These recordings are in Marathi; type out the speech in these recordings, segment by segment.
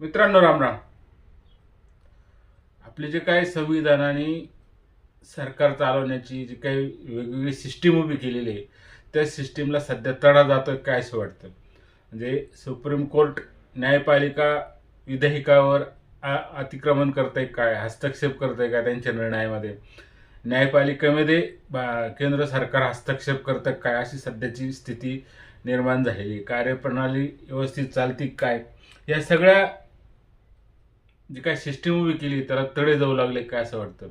मित्रांनो रामराम आपले जे काही संविधानाने सरकार चालवण्याची जी काही वेगवेगळी सिस्टीम उभी केलेली आहे त्या सिस्टीमला सध्या तडा जातोय काय असं वाटतं? म्हणजे सुप्रीम कोर्ट न्यायपालिका विधेयकावर आ- अतिक्रमण करतंय काय? हस्तक्षेप करतंय का त्यांच्या निर्णयामध्ये? न्यायपालिकेमध्ये बा- केंद्र सरकार हस्तक्षेप करतं काय? अशी सध्याची स्थिती निर्माण झालेली कार्यप्रणाली व्यवस्थित चालती काय? या सगळ्या जी काय सिस्टीम उभी केली त्याला तडे जाऊ लागले काय असं वाटतं?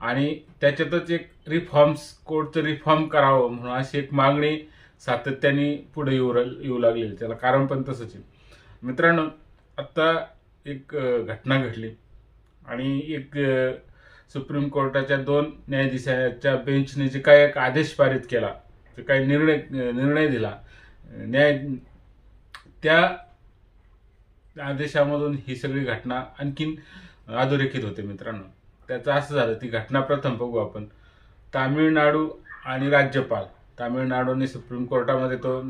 आणि त्याच्यातच एक रिफॉर्म्स कोडचं रिफॉर्म करावं म्हणून अशी एक मागणी सातत्याने पुढे येऊ येऊ लागलेली. त्याला कारण पण तसंच आहे. मित्रांनो आत्ता एक घटना घडली. आणि एक सुप्रीम कोर्टाच्या दोन न्यायाधीशाच्या बेंचने जे काय एक आदेश पारित केला जे काही निर्णय निर्णय दिला न्याय त्या आदेशामधून ही सगळी घटना आणखीन अधोरेखित होते मित्रांनो. त्याचं असं झालं ती घटना प्रथम बघू आपण. तामिळनाडू आणि राज्यपाल. तामिळनाडूने सुप्रीम कोर्टामध्ये तो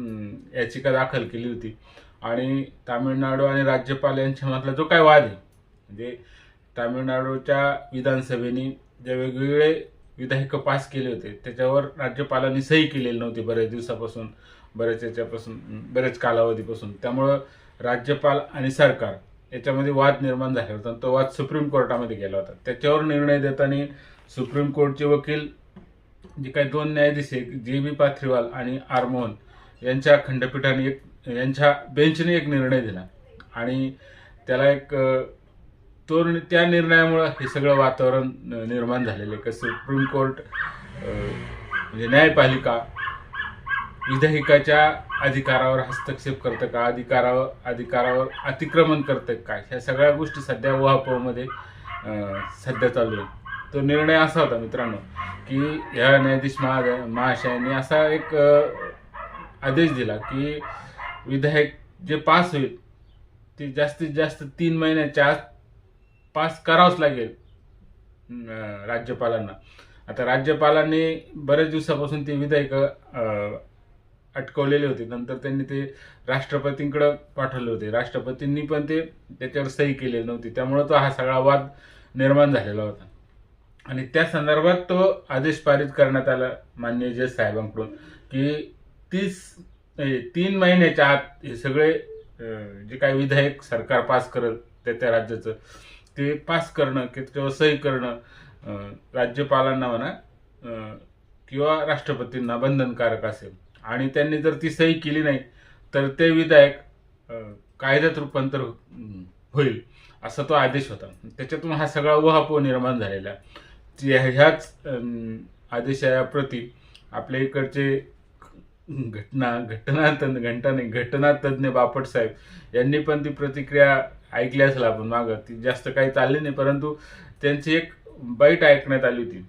याचिका दाखल केली होती. आणि तामिळनाडू आणि राज्यपाल यांच्यामधला जो काय वाद आहे म्हणजे तामिळनाडूच्या विधानसभेने जे वेगवेगळे विधायक पास केले होते त्याच्यावर राज्यपालांनी सही केलेली नव्हती बऱ्याच दिवसापासून बऱ्याच याच्यापासून बऱ्याच कालावधीपासून. त्यामुळं राज्यपाल आणि सरकार याच्यामध्ये वाद निर्माण झाला होता. तो वाद सुप्रीम कोर्टामध्ये गेला होता. त्याच्यावर निर्णय देताना सुप्रीम कोर्टचे वकील जे काही दोन न्यायाधीश आहेत जे बी पाथरीवाल आणि आर मोहन यांच्या खंडपीठाने एक यांच्या बेंचने एक निर्णय दिला. आणि त्याला एक तो त्या निर्णयामुळं हे सगळं वातावरण निर्माण झालेलं आहे. कसं सुप्रीम कोर्ट म्हणजे न्यायपालिका विधायिकाच्या अधिकारावर हस्तक्षेप करतं का? अधिकारावर अधिकारावर अतिक्रमण करतं काय ह्या सगळ्या गोष्टी सध्या उहापोहमध्ये सध्या चालू आहेत. तो निर्णय असा होता मित्रांनो की ह्या न्यायाधीश महा महाशयांनी असा एक आदेश दिला की विधायक जे पास होईल ते जास्तीत जास्त तीन महिन्याच्या आत पास करावंच लागेल राज्यपालांना. आता राज्यपालांनी बऱ्याच दिवसापासून ते विधायक अटकवलेले होते. नंतर त्यांनी ते राष्ट्रपतींकडे पाठवले होते. राष्ट्रपतींनी पण ते त्याच्यावर सही केलेली नव्हती. त्यामुळे तो हा सगळा वाद निर्माण झालेला होता. आणि त्या संदर्भात तो आदेश पारित करण्यात आला मान्य जज साहेबांकडून की तीस तीन महिन्याच्या आत हे सगळे जे काही विधायक सरकार पास करत त्या त्या राज्याचं ते पास करणं की त्याच्यावर सही करणं राज्यपालांना म्हणा किंवा राष्ट्रपतींना बंधनकारक असेल. आणि त्यांनी जर ती सही केली नाही तर ते विधायक कायद्यात रूपांतर हो-, होईल असा तो आदेश होता. त्याच्यातून हा सगळा उहापोह निर्माण झालेला. ह्याच आदेशाप्रती आपल्या इकडचे घटना घटना घंटा नाही घटना तज्ज्ञ बापट साहेब यांनी पण ती प्रतिक्रिया ऐकली असेल आपण मागं. ती जास्त काही चालली नाही परंतु त्यांची एक बाईट ऐकण्यात आली होती.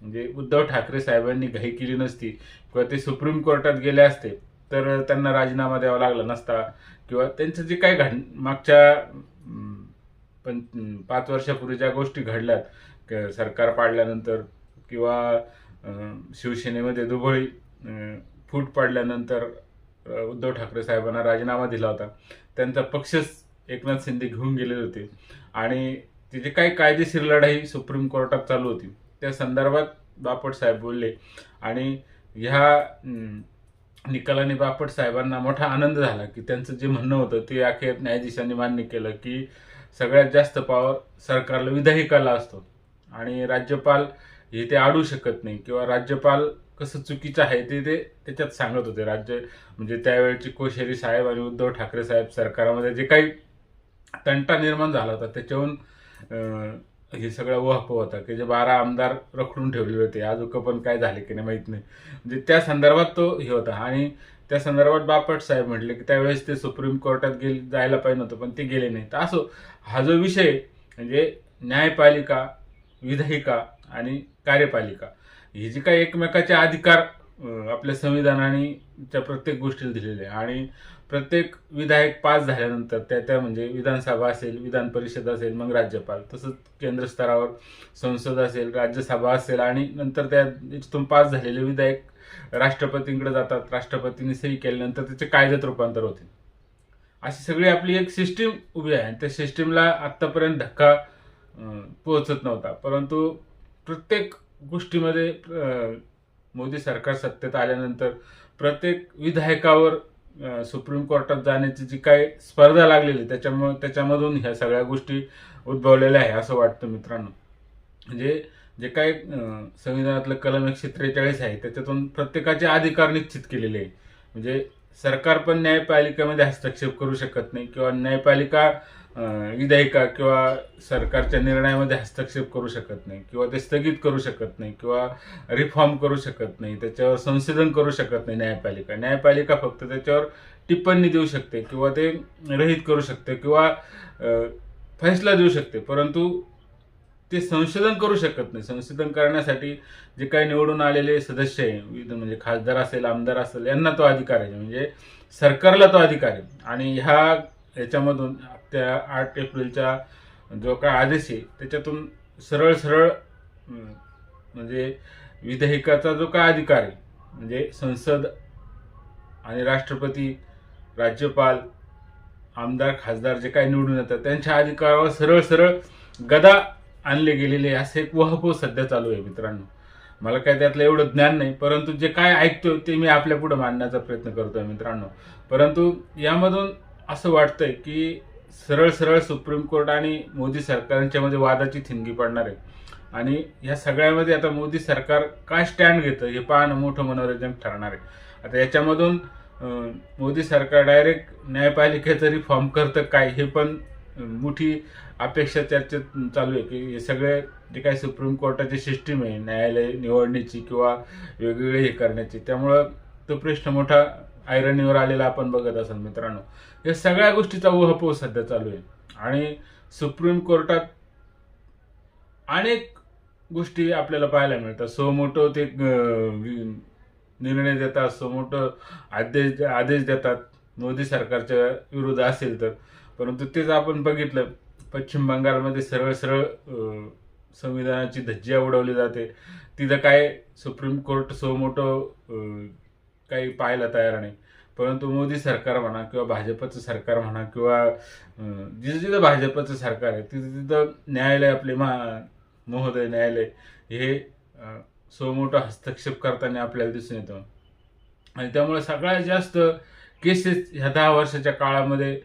म्हणजे उद्धव ठाकरे साहेबांनी घाई केली नसती किंवा ते सुप्रीम कोर्टात गेले असते तर त्यांना राजीनामा द्यावा लागला नसता किंवा त्यांचं जे काही घड मागच्या पण पाच वर्षापूर्वी ज्या गोष्टी घडल्यात सरकार पाडल्यानंतर किंवा शिवसेनेमध्ये दुबळी फूट पाडल्यानंतर उद्धव ठाकरे साहेबांना राजीनामा दिला होता. त्यांचा पक्षच एकनाथ शिंदे घेऊन गेलेले होते. आणि तिथे काही कायदेशीर लढाई सुप्रीम कोर्टात चालू होती. त्या संदर्भात बापट साहेब बोलले. आणि ह्या निकालाने बापट साहेबांना मोठा आनंद झाला की त्यांचं जे म्हणणं होतं ते अखेर न्यायाधीशांनी मान्य केलं की सगळ्यात जास्त पॉवर सरकारला विधायिकाला असतो. आणि राज्यपाल हे ते आडू शकत नाही किंवा राज्यपाल कसं चुकीचं आहे ते ते त्याच्यात सांगत होते. राज्य म्हणजे त्यावेळेचे कोश्यारी साहेब आणि उद्धव ठाकरे साहेब सरकारामध्ये जे काही तंटा निर्माण झाला होता त्याच्याहून हे सगळं उहापोह होता की जे बारा आमदार रखडून ठेवलेले होते अजून पण काय झाले की नाही माहीत नाही. म्हणजे त्या संदर्भात तो हे होता. आणि त्या संदर्भात बापट साहेब म्हटले की त्यावेळेस ते सुप्रीम कोर्टात गेले जायला पाहिजे नव्हतं पण ते गेले नाही तर असो हा जो विषय म्हणजे न्यायपालिका विधायिका आणि कार्यपालिका हे जे काही एकमेकाचे अधिकार आपल्या संविधानाने त्या प्रत्येक गोष्टीला दिलेले आहे. आणि प्रत्येक विधायक पास झाल्यानंतर त्या त्या म्हणजे विधानसभा असेल विधान परिषद असेल मग राज्यपाल तसंच केंद्र स्तरावर संसद असेल राज्यसभा असेल आणि नंतर त्या याच्यातून पास झालेले विधायक राष्ट्रपतींकडे जातात. राष्ट्रपतींनी सही केल्यानंतर त्याचे कायद्यात रूपांतर होते. अशी सगळी आपली एक सिस्टीम उभी आहे आणि त्या सिस्टीमला आत्तापर्यंत धक्का पोहोचत नव्हता. परंतु प्रत्येक गोष्टीमध्ये मोदी सरकार सत्तेत आल्यानंतर प्रत्येक विधायकावर सुप्रीम कोर्टात जाण्याची जी काही स्पर्धा लागलेली त्याच्यामुळे त्याच्यामधून ह्या सगळ्या गोष्टी उद्भवलेल्या आहे असं वाटतं मित्रांनो. म्हणजे जे काही संविधानातलं कलम एकशे त्रेचाळीस आहे त्याच्यातून प्रत्येकाचे अधिकार निश्चित केलेले आहे. म्हणजे सरकार पण न्यायपालिकेमध्ये हस्तक्षेप करू शकत नाही किंवा न्यायपालिका विधायिका किंवा सरकारच्या निर्णयामध्ये हस्तक्षेप करू शकत नाही किंवा ते स्थगित करू शकत नाही किंवा रिफॉर्म करू शकत नाही त्याच्यावर संशोधन करू शकत नाही न्यायपालिका. न्यायपालिका फक्त त्याच्यावर टिप्पणी देऊ शकते किंवा ते रहित करू शकते किंवा फैसला देऊ शकते परंतु ते संशोधन करू शकत नाही. संशोधन करण्यासाठी जे काही निवडून आलेले सदस्य आहे म्हणजे खासदार असेल आमदार असेल यांना तो अधिकार आहे. म्हणजे सरकारला तो अधिकार आहे. आणि ह्या याच्यामधून त्या आठ एप्रिलचा जो काय आदेश आहे त्याच्यातून सरळ सरळ म्हणजे विधेयकाचा जो काय अधिकार आहे म्हणजे संसद आणि राष्ट्रपती राज्यपाल आमदार खासदार जे काही निवडून येतात त्यांच्या अधिकारावर सरळ सरळ गदा आणले गेलेले असे एक वहपो सध्या चालू आहे मित्रांनो. मला काय त्यातलं एवढं ज्ञान नाही परंतु जे काय ऐकतोय ते मी आपल्या पुढे मांडण्याचा प्रयत्न करतोय मित्रांनो. परंतु यामधून असं वाटतंय की सरळ सरळ सुप्रीम कोर्ट आणि मोदी सरकारांच्यामध्ये वादाची थिंगी पडणार आहे. आणि या सगळ्यामध्ये आता मोदी सरकार काय स्टँड घेतं हे पाहणं मोठं मनोरंजन ठरणार आहे. आता याच्यामधून मोदी सरकार डायरेक्ट न्यायपालिकेचं रिफॉर्म करतं काय हे पण मोठी अपेक्षा चर्चेत चालू आहे की हे सगळे जे काही सुप्रीम कोर्टाची सिस्टीम आहे न्यायालय निवडण्याची किंवा वेगवेगळे हे करण्याची त्यामुळं तो प्रश्न मोठा ऐरणीवर आलेला आपण बघत असाल मित्रांनो. या सगळ्या गोष्टीचा वहपोह सध्या चालू आहे. आणि सुप्रीम कोर्टात अनेक गोष्टी आपल्याला पाहायला मिळतात. सो मोठं ते वि- निर्णय देतात सो मोठं आदेश आदेश देतात. मोदी सरकारच्या विरुद्ध असेल तर. परंतु तेच आपण बघितलं पश्चिम बंगालमध्ये सरळ सरळ संविधानाची धज्जिया उडवली जाते. तिथं काय सुप्रीम कोर्ट सो मोठं काही पाहायला तयार नाही. परंतु मोदी सरकार म्हणा किंवा भाजपचं सरकार म्हणा किंवा जिथं जिथं भाजपचं सरकार आहे तिथं तिथं न्यायालय आपले महा महोदय न्यायालय हे अं, सो मोठं हस्तक्षेप करताना आपल्याला दिसून येतं. आणि त्यामुळे सगळ्यात जास्त केसेस ह्या दहा वर्षाच्या काळामध्ये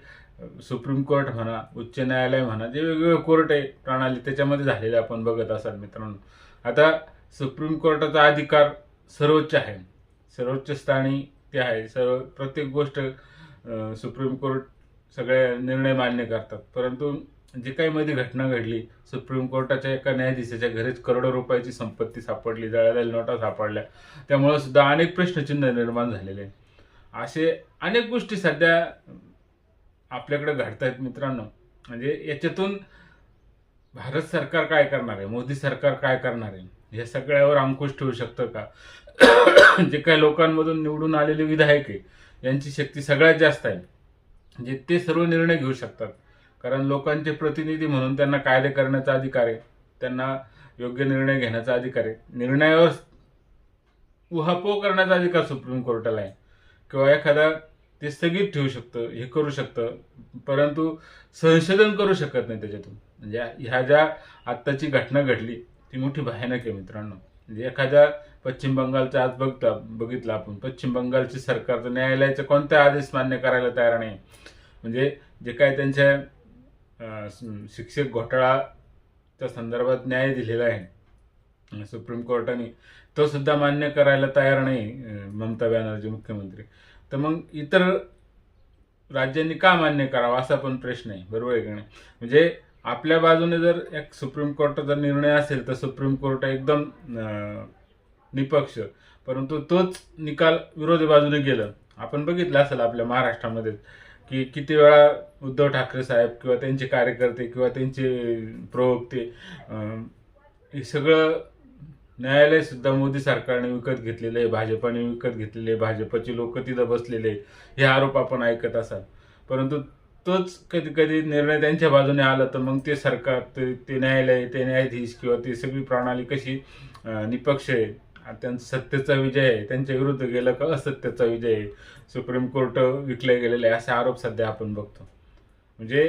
सुप्रीम कोर्ट म्हणा उच्च न्यायालय म्हणा जे वेगवेगळे कोर्ट आहे प्रणाली त्याच्यामध्ये झालेले आपण बघत असाल मित्रांनो. आता सुप्रीम कोर्टाचा अधिकार सर्वोच्च आहे. सर्वोच्च स्थानी ते आहे. सर्व प्रत्येक गोष्ट सुप्रीम कोर्ट सगळे निर्णय मान्य करतात. परंतु जे काही मध्ये घटना घडली सुप्रीम कोर्टाच्या एका न्यायाधीशाच्या घरीच करोडो रुपयाची संपत्ती सापडली जळालेल्या नोटा सापडल्या. त्यामुळे सुद्धा अनेक प्रश्नचिन्ह निर्माण झालेले आहे. असे अनेक गोष्टी सध्या आपल्याकडे घडत आहेत मित्रांनो. म्हणजे याच्यातून भारत सरकार काय करणार आहे? मोदी सरकार काय करणार आहे? या सगळ्यावर अंकुश ठेवू शकतं का? जे काही लोकांमधून निवडून आलेले विधायक आहे यांची शक्ती सगळ्यात जास्त आहे. जे ते सर्व निर्णय घेऊ शकतात. कारण लोकांचे प्रतिनिधी म्हणून त्यांना कायदे करण्याचा अधिकार आहे. त्यांना योग्य निर्णय घेण्याचा अधिकार आहे. निर्णयावर उहापोह करण्याचा अधिकार सुप्रीम कोर्टाला आहे. किंवा एखादा ते स्थगित ठेवू शकतं हे करू शकतं परंतु संशोधन करू शकत नाही त्याच्यातून. म्हणजे ह्या ज्या आत्ताची घटना घडली ती मोठी भयानक आहे मित्रांनो. म्हणजे एखाद्या पश्चिम बंगालचा आज बघता बघितलं आपण. पश्चिम बंगालचे सरकार तर न्यायालयाचे कोणता आदेश मान्य करायला तयार नाही. म्हणजे जे काय त्यांच्या शिक्षक घोटाळाच्या संदर्भात न्याय दिलेला आहे सुप्रीम कोर्टाने तो सुद्धा मान्य करायला तयार नाही ममता बॅनर्जी मुख्यमंत्री. तर मग इतर राज्यांनी का मान्य करावं असा पण प्रश्न आहे बरोबर आहे का नाही? म्हणजे आपल्या बाजूने जर एक सुप्रीम कोर्टाचा निर्णय असेल तर सुप्रीम कोर्ट एकदम निपक्ष परंतु तोच निकाल विरोधी बाजूने गेलं आपण बघितलं असेल आपल्या महाराष्ट्रामध्ये की किती वेळा उद्धव ठाकरे साहेब किंवा त्यांचे कार्यकर्ते किंवा त्यांचे प्रवक्ते हे सगळं न्यायालय सुद्धा मोदी सरकारने विकत घेतलेलं आहे भाजपाने विकत घेतलेले आहे भाजपचे लोक तिथं बसलेले आहे. हे आरोप आपण ऐकत असाल परंतु तोच कधी कधी निर्णय त्यांच्या बाजूने आला तर मग ते सरकार ते ते न्यायालय ते न्यायाधीश किंवा ती सगळी प्रणाली कशी निपक्ष आहे त्यांचा सत्तेचा विजय आहे त्यांच्या विरुद्ध गेलं का असत्याचा विजय आहे? सुप्रीम कोर्ट विकले गेलेले आहे असे आरोप सध्या आपण बघतो. म्हणजे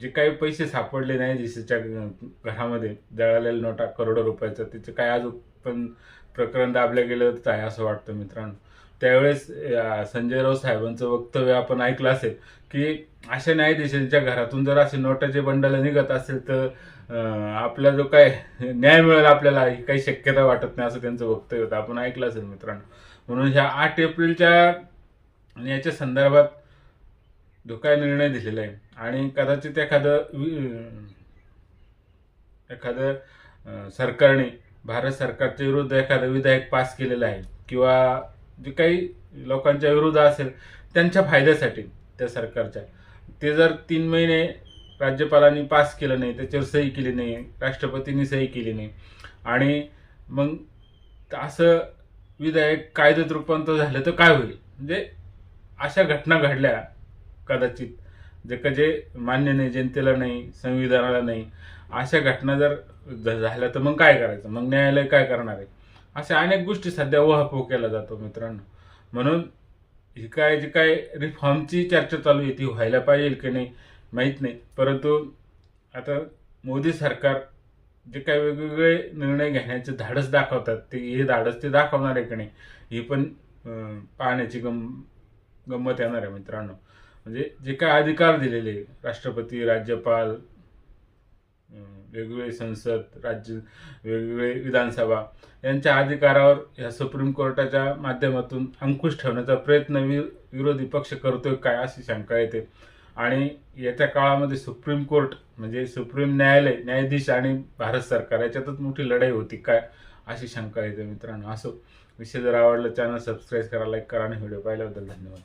जे काही पैसे सापडले नाही न्यायाधीशाच्या घरामध्ये जळालेल्या नोटा करोडो रुपयाचं त्याचं काय अजून पण प्रकरण दाबलं गेलंच आहे असं वाटतं मित्रांनो. त्यावेळेस संजय राऊत साहेबांचं वक्तव्य आपण ऐकलं असेल की अशा न्यायाधीशांच्या घरातून जर असे नोटाचे बंडल निघत असेल तर आपला जो काय न्याय मिळेल आपल्याला ही काही शक्यता वाटत नाही असं त्यांचं वक्तव्य होतं. आपण ऐकलं असेल मित्रांनो. म्हणून ह्या आठ एप्रिलच्या याच्या संदर्भात जो काय निर्णय दिलेला आहे. आणि कदाचित एखादं वि- एखादं सरकारने भारत सरकारच्या विरुद्ध एखादं विधेयक पास केलेलं आहे. किंवा जे काही लोकांच्या विरुद्ध असेल त्यांच्या फायद्यासाठी त्या सरकारच्या. ते जर तीन महिने राज्यपालांनी पास केलं नाही त्याच्यावर सही केली नाही राष्ट्रपतींनी सही केली नाही आणि मग असं विधायक कायद्यात रूपांतर झालं तर काय होईल? म्हणजे अशा घटना घडल्या कदाचित जे का जे मान्य नाही जनतेला नाही संविधानाला नाही अशा घटना जर झाल्या तर मग काय करायचं? मग न्यायालय काय करणार आहे? अशा अनेक गोष्टी सध्या वहापोह केला जातो मित्रांनो. म्हणून ही काय जी काय रिफॉर्मची चर्चा चालू आहे ती व्हायला पाहिजे की नाही माहीत नाही. परंतु आता मोदी सरकार जे काय वेगवेगळे निर्णय घेण्याचे धाडस दाखवतात ते हे धाडस ते दाखवणार आहे की नाही ही पण पाहण्याची गम गंमत येणार आहे मित्रांनो. म्हणजे जे काय अधिकार दिलेले राष्ट्रपती राज्यपाल वेगवेगळे संसद राज्य वेगवेगळे विधानसभा यांच्या अधिकारावर या सुप्रीम कोर्टाच्या माध्यमातून अंकुश ठेवण्याचा प्रयत्न वि विरोधी पक्ष करतोय काय अशी शंका येते. आणि येत्या काळामध्ये सुप्रीम कोर्ट म्हणजे सुप्रीम न्यायालय न्यायाधीश आणि भारत सरकार याच्यातच मोठी लढाई होती काय अशी शंका येते मित्रांनो. असो विषय जर आवडला चॅनल सबस्क्राईब करा लाईक करा आणि व्हिडिओ पाहिल्याबद्दल धन्यवाद.